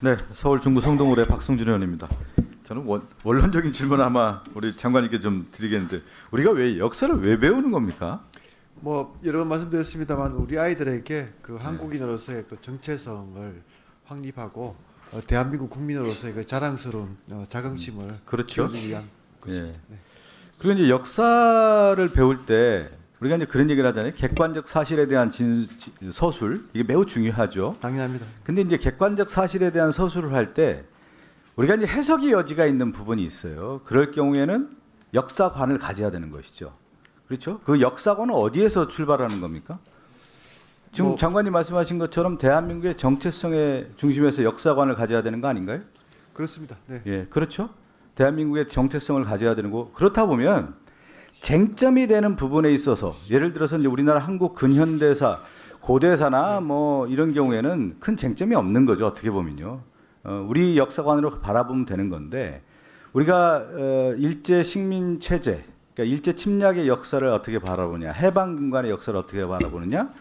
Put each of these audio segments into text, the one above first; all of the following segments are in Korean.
네, 서울 중구 성동울의 박성준 의원입니다. 저는 원, 원론적인 질문 아마 우리 장관님께 좀 드리겠는데 우리가 왜 역사를 왜 배우는 겁니까? 뭐 여러 번 말씀드렸습니다만 우리 아이들에게 그 한국인으로서의 그 정체성을 확립하고 어, 대한민국 국민으로서의 그 자랑스러운 어, 자긍심을 그렇죠. 키워주기 위한 것입니다. 예. 네. 그리고 이제 역사를 배울 때 우리가 이제 그런 얘기를 하잖아요. 객관적 사실에 대한 진, 지- 서술 이게 매우 중요하죠. 당연합니다. 근데 이제 객관적 사실에 대한 서술을 할 때 우리가 이제 해석의 여지가 있는 부분이 있어요. 그럴 경우에는 역사관을 가져야 되는 것이죠. 그렇죠? 그 역사관은 어디에서 출발하는 겁니까? 지금 뭐- 장관님 말씀하신 것처럼 대한민국의 정체성의 중심에서 역사관을 가져야 되는 거 아닌가요? 그렇습니다. 네. 예, 그렇죠. 대한민국의 정체성을 가져야 되는 거. 그렇다 보면 쟁점이 되는 부분에 있어서 예를 들어서 이제 우리나라 한국 근현대사, 고대사나 뭐 이런 경우에는 큰 쟁점이 없는 거죠. 어떻게 보면요. 어, 우리 역사관으로 바라보면 되는 건데 우리가 어, 일제 식민 체제, 그러니까 일제 침략의 역사를 어떻게 바라보냐, 해방 군간의 역사를 어떻게 바라보느냐,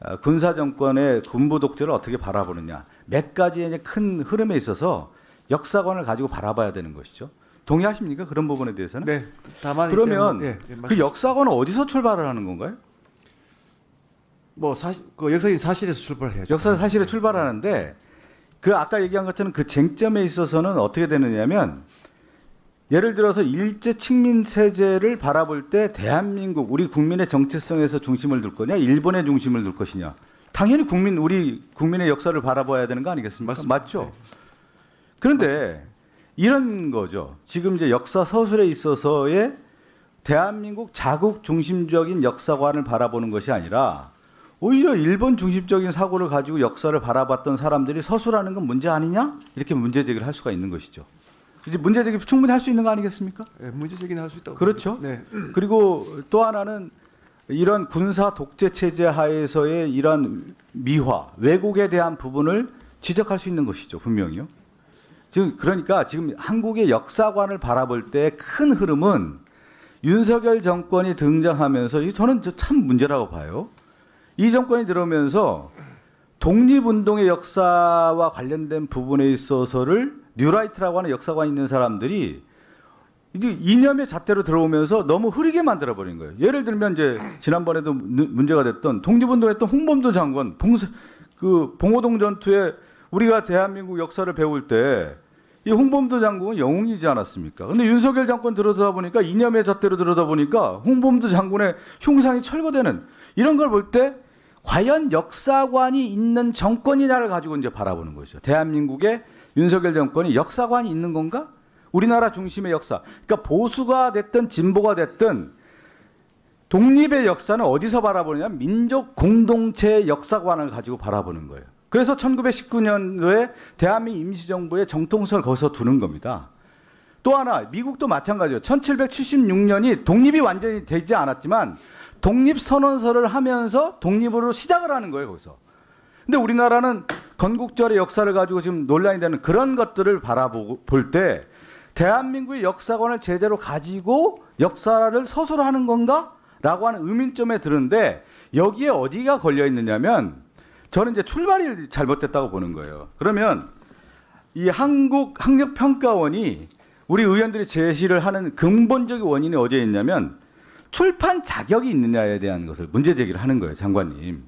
어, 군사 정권의 군부 독재를 어떻게 바라보느냐 몇 가지의 큰 흐름에 있어서 역사관을 가지고 바라봐야 되는 것이죠. 동의하십니까? 그런 부분에 대해서는? 네. 다만 이제 그러면 뭐, 예, 예, 그 역사관은 어디서 출발을 하는 건가요? 뭐 사실 그 역사적인 사실에서 출발해야죠. 역사 사실에 출발하는데 그 아까 얘기한 것처럼 그 쟁점에 있어서는 어떻게 되느냐면 예를 들어서 일제 식민 세제를 바라볼 때 대한민국 우리 국민의 정체성에서 중심을 둘 거냐 일본의 중심을 둘 것이냐 당연히 국민 우리 국민의 역사를 바라봐야 되는 거 아니겠습니까? 맞습니다. 맞죠? 그런데 이런 거죠. 지금 이제 역사 서술에 있어서의 대한민국 자국 중심적인 역사관을 바라보는 것이 아니라 오히려 일본 중심적인 사고를 가지고 역사를 바라봤던 사람들이 서술하는 건 문제 아니냐? 이렇게 문제 제기를 할 수가 있는 것이죠. 이제 문제 제기 충분히 할 수 있는 거 아니겠습니까? 예, 문제 제기는 할 수 있다고. 그렇죠. 네. 그리고 또 하나는 이런 군사 독재 체제 하에서의 이런 미화, 왜곡에 대한 부분을 지적할 수 있는 것이죠, 분명히요. 지금 그러니까 지금 한국의 역사관을 바라볼 때 큰 흐름은 윤석열 정권이 등장하면서 이 저는 저참 문제라고 봐요. 이 정권이 들어오면서 독립운동의 역사와 관련된 부분에 있어서를 뉴라이트라고 하는 역사관이 있는 사람들이 이게 이념의 잣대로 들어오면서 너무 흐리게 만들어 버린 거예요. 예를 들면 이제 지난번에도 문- 문제가 됐던 독립운동했던 홍범도 장관 봉사 그 봉오동 전투에 우리가 대한민국 역사를 배울 때 이 홍범도 장군은 영웅이지 않았습니까? 근데 윤석열 정권 들어다 보니까 이념의 잣대로 들어다 보니까 홍범도 장군의 흉상이 철거되는 이런 걸 볼 때 과연 역사관이 있는 정권이냐를 가지고 이제 바라보는 거죠. 대한민국의 윤석열 정권이 역사관이 있는 건가? 우리나라 중심의 역사. 그러니까 보수가 됐든 진보가 됐든 독립의 역사는 어디서 바라보느냐? 민족 공동체 역사관을 가지고 바라보는 거예요. 그래서 1919년도에 대한민국 임시정부의 정통성을 거기서 두는 겁니다. 또 하나, 미국도 마찬가지예요. 1776년이 독립이 완전히 되지 않았지만 독립 선언서를 하면서 독립으로 시작을 하는 거예요, 거기서. 근데 우리나라는 건국절의 역사를 가지고 지금 논란이 되는 그런 것들을 바라보고 볼 때 대한민국의 역사관을 제대로 가지고 역사를 서술하는 건가? 라고 하는 의문점에 드는데 여기에 어디가 걸려 있느냐면 저는 이제 출발이 잘못됐다고 보는 거예요. 그러면 이 한국 학력 평가원이 우리 의원들이 제시를 하는 근본적인 원인이 어디에 있냐면 출판 자격이 있느냐에 대한 것을 문제 제기를 하는 거예요, 장관님.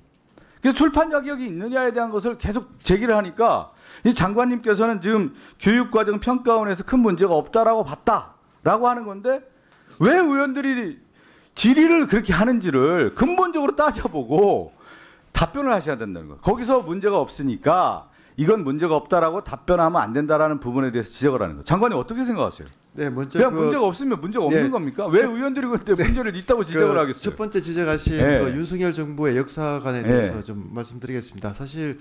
그래서 출판 자격이 있느냐에 대한 것을 계속 제기를 하니까 이 장관님께서는 지금 교육과정 평가원에서 큰 문제가 없다라고 봤다라고 하는 건데 왜 의원들이 질의를 그렇게 하는지를 근본적으로 따져보고 답변을 하셔야 된다는 거예요. 거기서 문제가 없으니까 이건 문제가 없다라고 답변하면 안 된다라는 부분에 대해서 지적을 하는 거예요. 장관님 어떻게 생각하세요? 네, 먼저 그냥 그 문제가 없으면 문제가 없는 네. 겁니까? 왜 의원들이 근데 문제를 있다고 지적을 그 하겠어요? 첫 번째 지적하신 예. 그 윤석열 정부의 역사관에 예. 대해서 좀 말씀드리겠습니다. 사실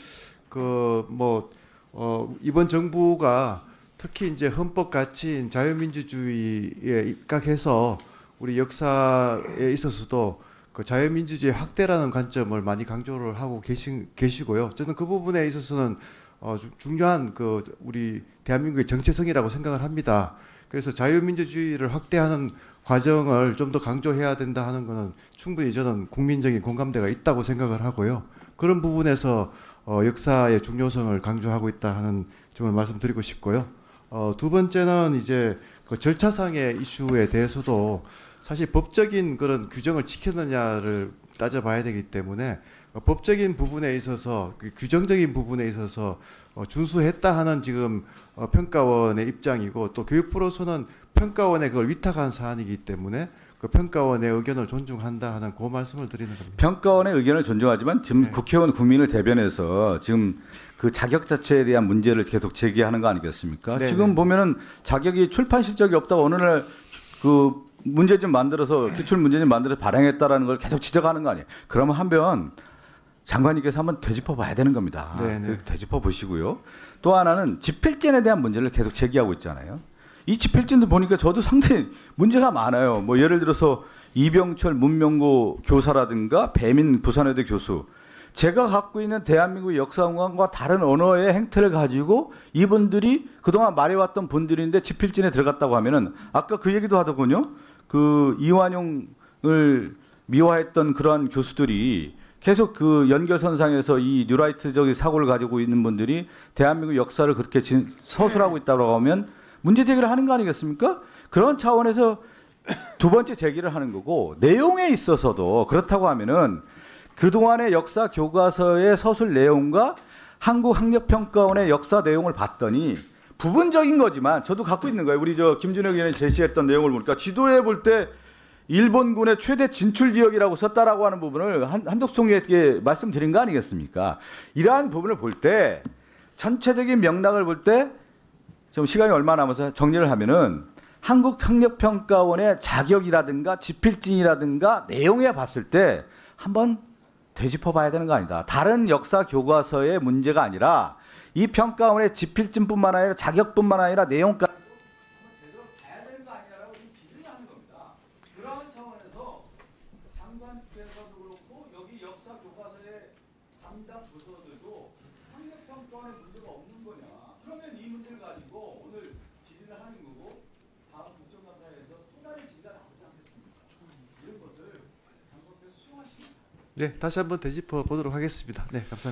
그뭐 어, 이번 정부가 특히 이제 헌법 가치인 자유민주주의에 입각해서 우리 역사에 있어서도 그 자유민주주의 확대라는 관점을 많이 강조를 하고 계시, 계시고요. 저는 그 부분에 있어서는 어, 주- 중요한 그 우리 대한민국의 정체성이라고 생각을 합니다. 그래서 자유민주주의를 확대하는 과정을 좀 더 강조해야 된다 하는 것은 충분히 저는 국민적인 공감대가 있다고 생각을 하고요. 그런 부분에서 어, 역사의 중요성을 강조하고 있다 하는 점을 말씀드리고 싶고요. 어, 두 번째는 이제 그 절차상의 이슈에 대해서도 사실 법적인 그런 규정을 지켰느냐를 따져봐야 되기 때문에 어, 법적인 부분에 있어서 그 규정적인 부분에 있어서 어, 준수했다 하는 지금 어, 평가원의 입장이고 또 교육부로서는 평가원에 그걸 위탁한 사안이기 때문에 그 평가원의 의견을 존중한다 하는 그 말씀을 드리는 겁니다. 평가원의 의견을 존중하지만 지금 네. 국회의원 국민을 대변해서 지금 그 자격 자체에 대한 문제를 계속 제기하는 거 아니겠습니까? 네, 지금 네. 보면은 자격이 출판 실적이 없다고 어느 날 그 문제 좀 만들어서 기출 문제 좀 만들어서 발행했다라는 걸 계속 지적하는 거 아니에요? 그러면 한번 장관님께서 한번 되짚어 봐야 되는 겁니다. 네, 네. 그 되짚어 보시고요. 또 하나는 집필진에 대한 문제를 계속 제기하고 있잖아요. 이 집필진도 보니까 저도 상당히 문제가 많아요. 뭐 예를 들어서 이병철 문명고 교사라든가 배민 부산여대 교수 제가 갖고 있는 대한민국 역사관과 다른 언어의 행태를 가지고 이분들이 그동안 말해왔던 분들인데 집필진에 들어갔다고 하면은 아까 그 얘기도 하더군요. 그 이완용을 미화했던 그러한 교수들이 계속 그 연결선상에서 이 뉴라이트적인 사고를 가지고 있는 분들이 대한민국 역사를 그렇게 진- 서술하고 있다고 하면 문제 제기를 하는 거 아니겠습니까? 그런 차원에서 두 번째 제기를 하는 거고 내용에 있어서도 그렇다고 하면은 그동안의 역사 교과서의 서술 내용과 한국학력평가원의 역사 내용을 봤더니 부분적인 거지만 저도 갖고 있는 거예요. 우리 저 김준혁 의원이 제시했던 내용을 보니까 지도에 볼 때 일본군의 최대 진출 지역이라고 썼다라고 하는 부분을 한, 한덕수 총리에게 말씀드린 거 아니겠습니까? 이러한 부분을 볼 때 전체적인 명락을 볼 때 지금 시간이 얼마 남아서 정리를 하면은 한국학력평가원의 자격이라든가 지필진이라든가 내용에 봤을 때 한번 되짚어 봐야 되는 거 아니다. 다른 역사 교과서의 문제가 아니라 이 평가원의 지필진뿐만 아니라 자격뿐만 아니라 내용까지 봐야 문제가 없는 거냐? 그러면 이 문제를 가지고 오늘 질의를 하는 거고 다음 국정감사에서 또 다른 질의가 나오지 않겠습니까? 이런 것을 장관께서 수용하시기 네, 다시 한번 되짚어 보도록 하겠습니다. 네, 감사합니다.